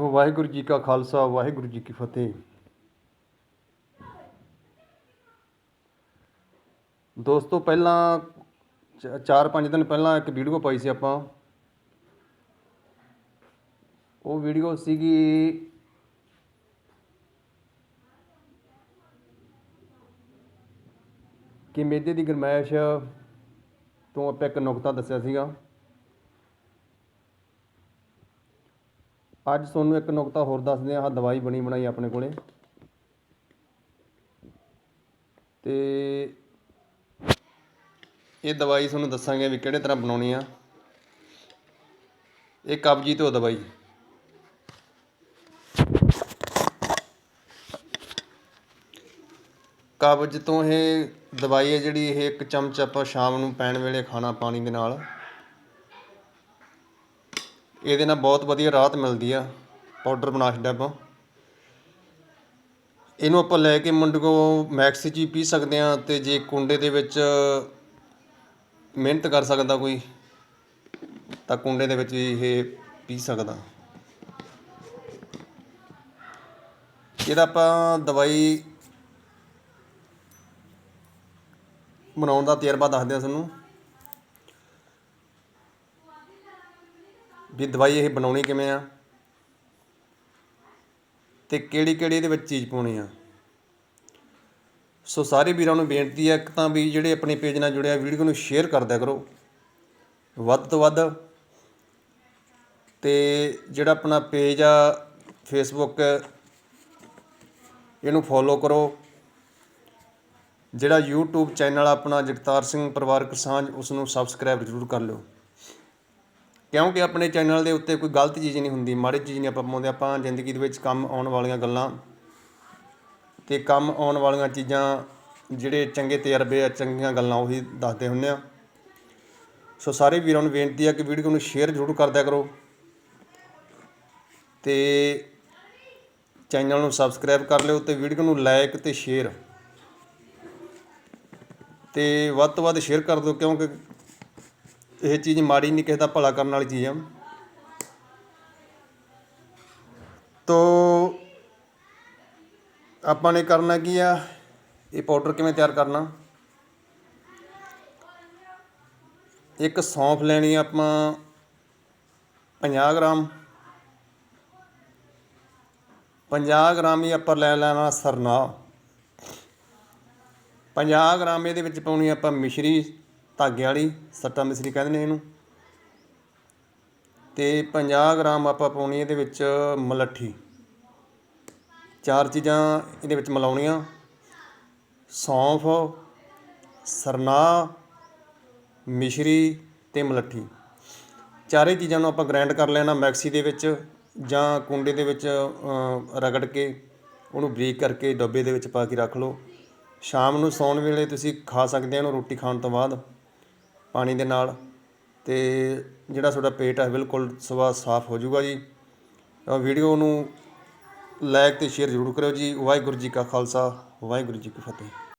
ਵਾਹਿਗੁਰੂ ਜੀ ਕਾ ਖਾਲਸਾ, ਵਾਹਿਗੁਰੂ ਜੀ ਕੀ ਫਤਿਹ। ਦੋਸਤੋ, ਪਹਿਲਾਂ 4-5 ਦਿਨ ਪਹਿਲਾਂ ਇੱਕ ਵੀਡੀਓ ਪਾਈ ਸੀ ਆਪਾਂ। ਉਹ ਵੀਡੀਓ ਸੀਗੀ ਕਿ ਮੇਦੇ ਦੀ ਗਰਮੈਸ਼ ਤੋਂ ਆਪਾਂ ਇੱਕ ਨੁਕਤਾ ਦੱਸਿਆ ਸੀਗਾ। ਅੱਜ ਤੁਹਾਨੂੰ ਇੱਕ ਨੁਕਤਾ ਹੋਰ ਦੱਸਦੇ ਹਾਂ ਆਹ ਦਵਾਈ ਬਣੀ ਬਣਾਈ ਆਪਣੇ ਕੋਲੇ। ਤੇ ਇਹ ਦਵਾਈ ਤੁਹਾਨੂੰ ਦੱਸਾਂਗੇ ਵੀ ਕਿਹੜੇ ਤਰ੍ਹਾਂ ਬਣਾਉਣੀ ਆ। ਇਹ ਕਬਜੀ ਤੋਂ ਦਵਾਈ। ਕਬਜ਼ ਤੋਂ ਇਹ ਦਵਾਈ ਹੈ ਜਿਹੜੀ ਇਹ ਇੱਕ ਚਮਚ ਆਪਾਂ ਸ਼ਾਮ ਨੂੰ ਪੈਣ ਵੇਲੇ ਖਾਣਾ ਪਾਣੀ ਦੇ ਨਾਲ। ਇਹਦੇ ਨਾਲ ਬਹੁਤ ਵਧੀਆ ਰਾਹਤ ਮਿਲਦੀ ਆ ਪਾਊਡਰ ਬਣਾ ਛੱਡਿਆ ਆਪਾਂ। ਇਹਨੂੰ ਆਪਾਂ ਲੈ ਕੇ ਮੁੰਡਗੋ ਮੈਕਸ 'ਚ ਹੀ ਪੀ ਸਕਦੇ ਆ ਤੇ ਜੇ ਕੁੰਡੇ ਦੇ ਵਿੱਚ ਮਿਹਨਤ ਕਰ ਸਕਦਾ ਕੋਈ, ਤਾਂ ਕੁੰਡੇ ਦੇ ਵਿੱਚ ਵੀ ਇਹ ਪੀ ਸਕਦਾ। ਇਹਦਾ ਆਪਾਂ ਦਵਾਈ ਬਣਾਉਣ ਦਾ ਤਜਰਬਾ ਦੱਸਦੇ ਆ ਤੁਹਾਨੂੰ। ਵੀ ਦਵਾਈ ਇਹ ਬਣਾਉਣੀ ਕਿਵੇਂ ਆ? ਤੇ ਕਿਹੜੀ ਕਿਹੜੀ ਇਹਦੇ ਵਿੱਚ ਚੀਜ਼ ਪਾਉਣੀ ਆ? ਸੋ ਸਾਰੇ ਵੀਰਾਂ ਨੂੰ ਬੇਨਤੀ ਹੈ ਇੱਕ ਤਾਂ ਵੀ ਜਿਹੜੇ ਆਪਣੇ ਪੇਜ ਨਾਲ ਜੁੜਿਆ ਵੀਡੀਓ ਨੂੰ ਸ਼ੇਅਰ ਕਰ ਕਰੋ। ਵੱਧ ਤੋਂ ਵੱਧ। ਤੇ ਜਿਹੜਾ ਆਪਣਾ ਪੇਜ ਆ ਫੇਸਬੁੱਕ ਇਹਨੂੰ ਫੋਲੋ ਕਰੋ। ਜਿਹੜਾ YouTube ਚੈਨਲ ਆਪਣਾ ਜਗਤਾਰ ਸਿੰਘ ਪਰਿਵਾਰਕ ਸਾਂਝ ਉਸ ਨੂੰ ਸਬਸਕ੍ਰਾਈਬ ਜ਼ਰੂਰ ਕਰ ਲਿਓ। ਕਿਉਂਕਿ ਆਪਣੇ ਚੈਨਲ ਦੇ ਉੱਤੇ ਕੋਈ ਗਲਤ ਚੀਜ਼ ਨਹੀਂ ਹੁੰਦੀ, ਮਾੜੀ ਚੀਜ਼ ਨਹੀਂ ਆਪਾਂ ਪਾਉਂਦੇ, ਆਪਾਂ ਜ਼ਿੰਦਗੀ ਦੇ ਵਿੱਚ ਕੰਮ ਆਉਣ ਵਾਲੀਆਂ ਗੱਲਾਂ ਅਤੇ ਕੰਮ ਆਉਣ ਵਾਲੀਆਂ ਚੀਜ਼ਾਂ ਜਿਹੜੇ ਚੰਗੇ ਤਜਰਬੇ ਆ, ਚੰਗੀਆਂ ਗੱਲਾਂ ਉਹੀ ਦੱਸਦੇ ਹੁੰਦੇ ਆ। ਸੋ ਸਾਰੇ ਵੀਰਾਂ ਨੂੰ ਬੇਨਤੀ ਆ ਕਿ ਵੀਡੀਓ ਨੂੰ ਸ਼ੇਅਰ ਜ਼ਰੂਰ ਕਰ ਕਰੋ ਤੇ ਚੈਨਲ ਨੂੰ ਸਬਸਕ੍ਰਾਈਬ ਕਰ ਲਿਓ ਤੇ ਵੀਡੀਓ ਨੂੰ ਲਾਈਕ ਤੇ ਸ਼ੇਅਰ ਤੇ ਵੱਧ ਤੋਂ ਵੱਧ ਸ਼ੇਅਰ ਕਰ ਦਿਓ ਕਿਉਂਕਿ ਇਹ ਚੀਜ਼ ਮਾੜੀ ਨਹੀਂ ਕਿਸੇ ਦਾ ਭਲਾ ਕਰਨ ਵਾਲੀ ਚੀਜ਼ ਆ। ਤੋ ਆਪਾਂ ਨੇ ਕਰਨਾ ਕੀ ਆ? ਇਹ ਪਾਊਡਰ ਕਿਵੇਂ ਤਿਆਰ ਕਰਨਾ? ਇੱਕ ਸੌਂਫ ਲੈਣੀ ਆਪਾਂ 50 ਗ੍ਰਾਮ। 50 ਗ੍ਰਾਮ ਹੀ ਆਪਾਂ ਲੈ ਲੈਣਾ ਸਰਨਾ। 50 ਗ੍ਰਾਮ ਇਹਦੇ ਵਿੱਚ ਪਾਉਣੀ ਆਪਾਂ ਮਿਸ਼ਰੀ ਧਾਗੇ ਵਾਲੀ ਸੱਟਾ ਮਿਸਰੀ ਕਹਿੰਦੇ ਨੇ ਇਹਨੂੰ। ਤੇ 50 ਗ੍ਰਾਮ ਆਪਾਂ ਪਾਉਣੀ ਇਹਦੇ ਵਿੱਚ ਮਲੱਠੀ। ਚਾਰ ਚੀਜ਼ਾਂ ਇਹਦੇ ਵਿੱਚ ਮਿਲਾਉਣੀਆਂ। ਸੌਂਫ, ਸਰਨਾ, ਮਿਸ਼ਰੀ ਤੇ ਮਲੱਠੀ। ਚਾਰੇ ਚੀਜ਼ਾਂ ਨੂੰ ਆਪਾਂ ਗ੍ਰਾਈਂਡ ਕਰ ਲੈਣਾ ਮੈਕਸੀ ਦੇ ਵਿੱਚ ਜਾਂ ਕੁੰਡੇ ਦੇ ਵਿੱਚ ਰਗੜ ਕੇ ਉਹਨੂੰ ਬਰੀਕ ਕਰਕੇ ਡੱਬੇ ਦੇ ਵਿੱਚ ਪਾ ਕੇ ਰੱਖ ਲਓ। ਸ਼ਾਮ ਨੂੰ ਸੌਣ ਵੇਲੇ ਤੁਸੀਂ ਖਾ ਸਕਦੇ ਹੋ ਇਹਨੂੰ ਰੋਟੀ ਖਾਣ ਤੋਂ ਬਾਅਦ। ਪਾਣੀ ਦੇ ਨਾਲ ਅਤੇ ਜਿਹੜਾ ਤੁਹਾਡਾ ਪੇਟ ਹੈ ਬਿਲਕੁਲ ਸਵਾ ਸਾਫ਼ ਹੋ ਜਾਊਗਾ ਜੀ। ਵੀਡੀਓ ਨੂੰ ਲਾਈਕ ਅਤੇ ਸ਼ੇਅਰ ਜ਼ਰੂਰ ਕਰਿਓ ਜੀ। ਵਾਹਿਗੁਰੂ ਜੀ ਕਾ ਖਾਲਸਾ, ਵਾਹਿਗੁਰੂ ਜੀ ਕੀ ਫਤਿਹ।